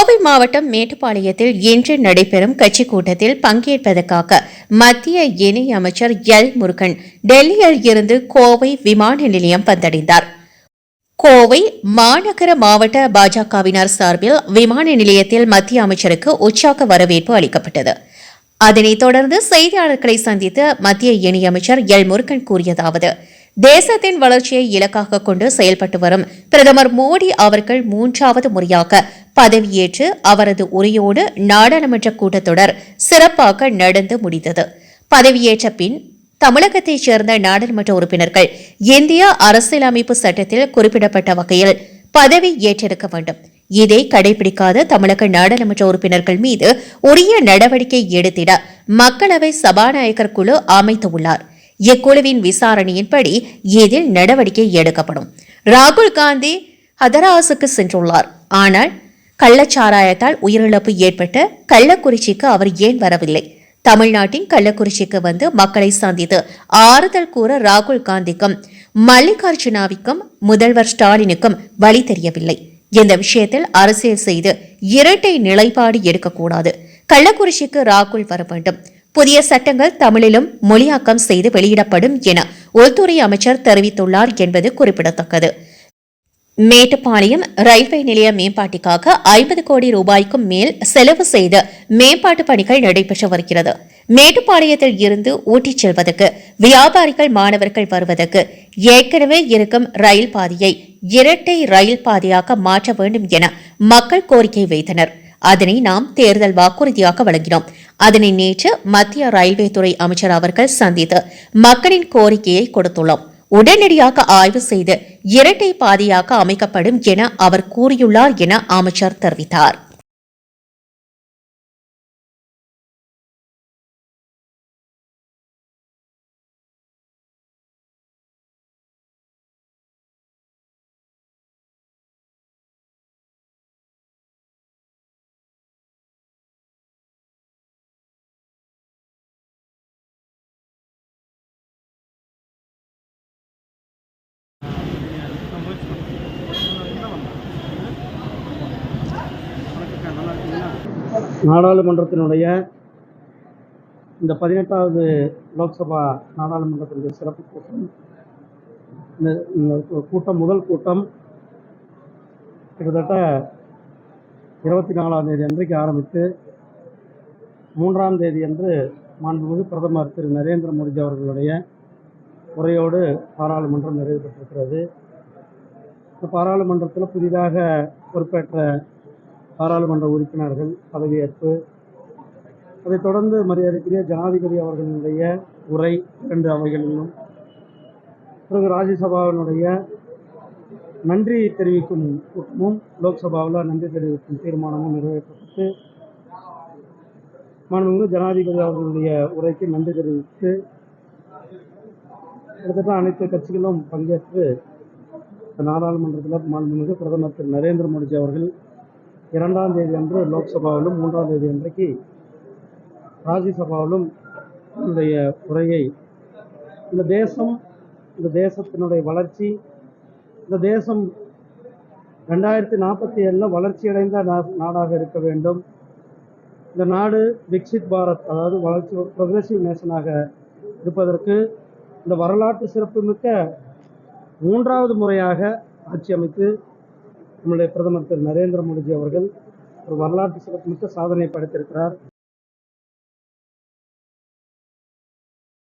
கோவை மாவட்டம் மேட்டுப்பாளையத்தில் இன்று நடைபெறும் கட்சி கூட்டத்தில் பங்கேற்பதற்காக மத்திய இணை அமைச்சர் எல். முருகன் டெல்லியில் இருந்து கோவை விமான நிலையம் வந்தடைந்தார். கோவை மாநகர மாவட்ட பாஜகவினர் சார்பில் விமான நிலையத்தில் மத்திய அமைச்சருக்கு உற்சாக வரவேற்பு அளிக்கப்பட்டது. அதனைத் தொடர்ந்து செய்தியாளர்களை சந்தித்து மத்திய இணையமைச்சர் எல். முருகன் கூறியதாவது தேசத்தின் வளர்ச்சியை இலக்காக கொண்டு செயல்பட்டு வரும் பிரதமர் மோடி அவர்கள் மூன்றாவது முறையாக பதவியேற்று அவரது உரையோடு நாடாளுமன்ற கூட்டத்தொடர் சிறப்பாக நடந்து முடிந்தது. பதவியேற்ற பின் தமிழகத்தைச் சேர்ந்த நாடாளுமன்ற உறுப்பினர்கள் இந்திய அரசியலமைப்பு சட்டத்தில் குறிப்பிடப்பட்ட வகையில் பதவி ஏற்றிருக்க வேண்டும். இதை கடைபிடிக்காத தமிழக நாடாளுமன்ற உறுப்பினர்கள் மீது உரிய நடவடிக்கை எடுத்திட மக்களவை சபாநாயகர் குழு அமைத்துள்ளார் இக்குழுவின் விசாரணையின்படி இதில் நடவடிக்கை எடுக்கப்படும். ராகுல் காந்தி ஹதராஸுக்கு சென்றுள்ளார். ஆனால் கள்ளச்சாராயத்தால் உயிரிழப்பு ஏற்பட்ட கள்ளக்குறிச்சிக்கு அவர் ஏன் வரவில்லை? தமிழ்நாட்டின் கள்ளக்குறிச்சிக்கு வந்து மக்களை சந்தித்து ஆறுதல் கூற ராகுல் காந்திக்கும் மல்லிகார்ஜுனாவிற்கும் முதல்வர் ஸ்டாலினுக்கும் வழி தெரியவில்லை. இந்த விஷயத்தில் அரசியல் செய்து இரட்டை நிலைப்பாடு எடுக்கக்கூடாது. கள்ளக்குறிச்சிக்கு ராகுல் வர வேண்டும். புதிய சட்டங்கள் தமிழிலும் மொழியாக்கம் செய்து வெளியிடப்படும் என உள்துறை அமைச்சர் தெரிவித்துள்ளார் என்பது குறிப்பிடத்தக்கது. மேட்டுப்பாளையம் ரயில்வே நிலைய மேம்பாட்டிற்காக ஐம்பது கோடி ரூபாய்க்கும் மேல் செலவு செய்து மேம்பாட்டு பணிகள் நடைபெற்று வருகிறது. மேட்டுப்பாளையத்தில் இருந்து ஊட்டிச் செல்வதற்கு வியாபாரிகள் மாணவர்கள் வருவதற்கு ஏற்கனவே இருக்கும் ரயில் பாதையை இரட்டை ரயில் பாதையாக மாற்ற வேண்டும் என மக்கள் கோரிக்கை வைத்தனர். அதனை நாம் தேர்தல் வாக்குறுதியாக வழங்கினோம். அதனை நேற்று மத்திய ரயில்வே துறை அமைச்சர் அவர்கள் சந்தித்து மக்களின் கோரிக்கையை கொடுத்துள்ளோம். உடனடியாக ஆய்வு செய்து இரட்டை பாதையாக அமைக்கப்படும் என அவர் கூறியுள்ளார் என அமைச்சர் தெரிவித்தார். நாடாளுமன்றத்தினுடைய இந்த பதினெட்டாவது லோக்சபா நாடாளுமன்றத்தினுடைய சிறப்பு கூட்டம். இந்த கூட்டம் முதல் கூட்டம் கிட்டத்தட்ட இருபத்தி நாலாம் தேதி அன்றைக்கு ஆரம்பித்து மூன்றாம் தேதி அன்று மாண்புமிகு பிரதமர் திரு நரேந்திர மோடிஜி அவர்களுடைய உரையோடு பாராளுமன்றம் நிறைவு பெற்றிருக்கிறது. பாராளுமன்றத்தில் புதிதாக பொறுப்பேற்ற பாராளுமன்ற உறுப்பினர்கள் பதவியேற்பு அதைத் தொடர்ந்து மரியாதைக்குரிய ஜனாதிபதி அவர்களுடைய உரை இரண்டு அவைகளிலும் பிறகு ராஜ்யசபாவினுடைய நன்றி தெரிவிக்கும் கூட்டமும் லோக்சபாவில் நன்றி தெரிவிக்கும் தீர்மானமும் நிறைவேற்றப்பட்டு மாண்புமிகு ஜனாதிபதி அவர்களுடைய உரைக்கு நன்றி தெரிவித்து கிட்டத்தட்ட அனைத்து கட்சிகளும் பங்கேற்று நாடாளுமன்றத்தில் மாண்புமிகு பிரதமர் திரு நரேந்திர மோடிஜி அவர்கள் இரண்டாம் தேதி அன்று லோக்சபாவிலும் மூன்றாம் தேதி அன்றைக்கு ராஜ்யசபாவிலும் என்னுடைய உரையை இந்த தேசம் இந்த தேசத்தினுடைய வளர்ச்சி இந்த தேசம் ரெண்டாயிரத்தி நாற்பத்தி ஏழில் வளர்ச்சியடைந்த நா- நாடாக இருக்க வேண்டும். இந்த நாடு விக்சித் பாரத் அதாவது வளர்ச்சி ப்ரொக்ரெசிவ் நேஷனாக இருப்பதற்கு இந்த வரலாற்று சிறப்புமிக்க மூன்றாவது முறையாக ஆட்சி அமைத்து நம்முடைய பிரதமர் திரு நரேந்திர மோடிஜி அவர்கள் ஒரு வரலாற்று சிறப்புமிக்க சாதனை படைத்திருக்கிறார்.